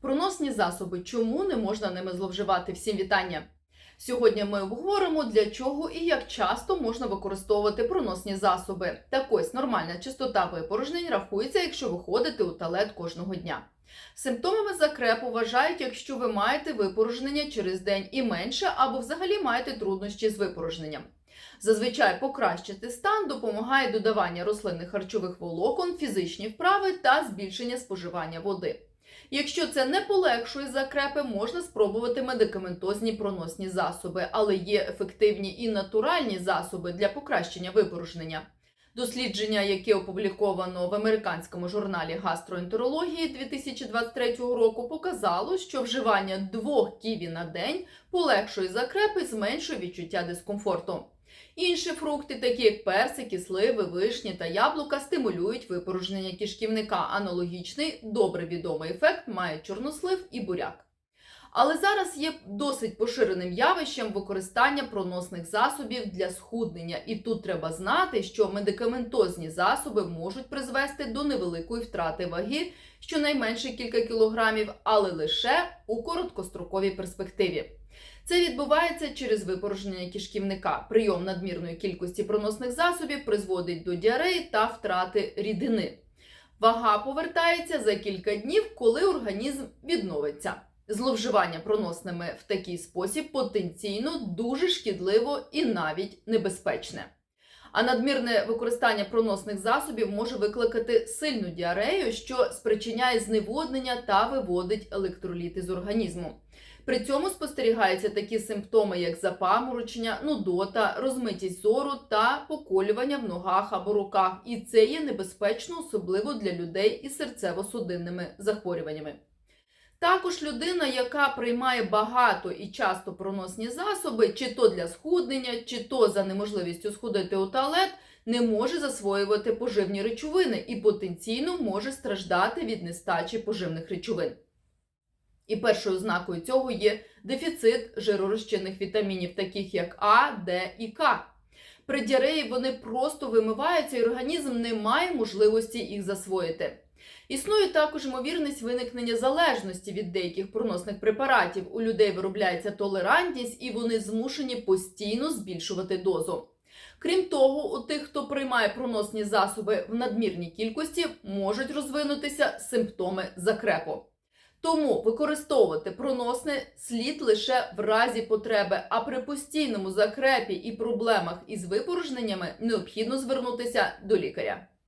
Проносні засоби. Чому не можна ними зловживати? Всім вітання! Сьогодні ми обговоримо, для чого і як часто можна використовувати проносні засоби. Так ось нормальна частота випорожнень рахується, якщо ви ходите у туалет кожного дня. Симптомами закрепу вважають, якщо ви маєте випорожнення через день і менше, або взагалі маєте труднощі з випорожненням. Зазвичай покращити стан допомагає додавання рослинних харчових волокон, фізичні вправи та збільшення споживання води. Якщо це не полегшує закрепи, можна спробувати медикаментозні проносні засоби, але є ефективні і натуральні засоби для покращення випорожнення. Дослідження, яке опубліковано в американському журналі гастроентерології 2023 року, показало, що вживання двох ківі на день полегшує закрепи, зменшує відчуття дискомфорту. Інші фрукти, такі як персики, сливи, вишні та яблука, стимулюють випорожнення кишківника. Аналогічний добре відомий ефект має чорнослив і буряк. Але зараз є досить поширеним явищем використання проносних засобів для схуднення, і тут треба знати, що медикаментозні засоби можуть призвести до невеликої втрати ваги, щонайменше кілька кілограмів, але лише у короткостроковій перспективі. Це відбувається через випорожнення кишківника. Прийом надмірної кількості проносних засобів призводить до діареї та втрати рідини. Вага повертається за кілька днів, коли організм відновиться. Зловживання проносними в такий спосіб потенційно дуже шкідливо і навіть небезпечне. А надмірне використання проносних засобів може викликати сильну діарею, що спричиняє зневоднення та виводить електроліти з організму. При цьому спостерігаються такі симптоми, як запаморочення, нудота, розмитість зору та поколювання в ногах або руках. І це є небезпечно, особливо для людей із серцево-судинними захворюваннями. Також людина, яка приймає багато і часто проносні засоби, чи то для схуднення, чи то за неможливістю сходити у туалет, не може засвоювати поживні речовини і потенційно може страждати від нестачі поживних речовин. І першою ознакою цього є дефіцит жиророзчинних вітамінів, таких як А, Д і К. При діареї вони просто вимиваються, і організм не має можливості їх засвоїти. Існує також ймовірність виникнення залежності від деяких проносних препаратів. У людей виробляється толерантність, і вони змушені постійно збільшувати дозу. Крім того, у тих, хто приймає проносні засоби в надмірній кількості, можуть розвинутися симптоми закрепу. Тому використовувати проносне слід лише в разі потреби, а при постійному закрепі і проблемах із випорожненнями необхідно звернутися до лікаря.